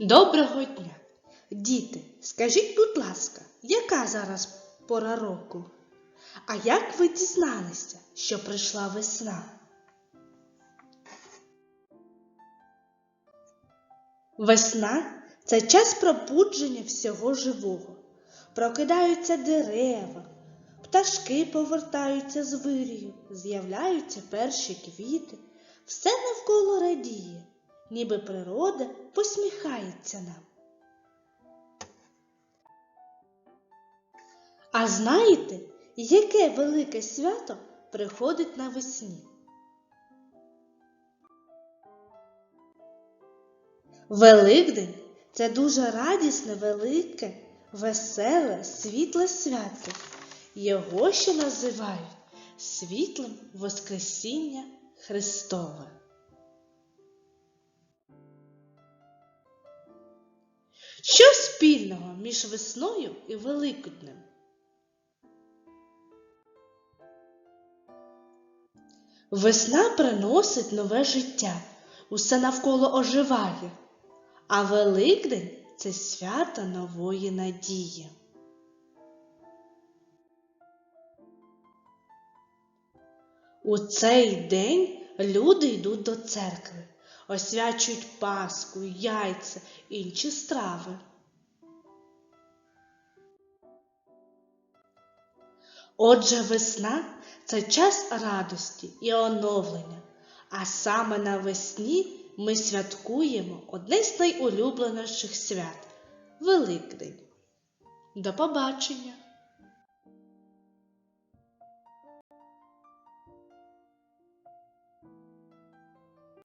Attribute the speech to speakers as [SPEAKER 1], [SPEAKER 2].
[SPEAKER 1] Доброго дня! Діти, скажіть, будь ласка, яка зараз пора року? А як ви дізналися, що прийшла весна? Весна це час пробудження всього живого. Прокидаються дерева, пташки повертаються з вирію, з'являються перші квіти, все навколо радіє, ніби природа посміхається нам. А знаєте, яке велике свято приходить навесні? Великдень це дуже радісне, велике, веселе, світле свято. Його ще називають світлим Воскресіння Христове. Що спільного між весною і Великоднем? Весна приносить нове життя, усе навколо оживає, а Великдень це свято нової надії. У цей день люди йдуть до церкви, освячують паску, яйця, інші страви. Отже, весна це час радості і оновлення, а саме навесні ми святкуємо одне з найулюбленіших свят Великдень. До побачення!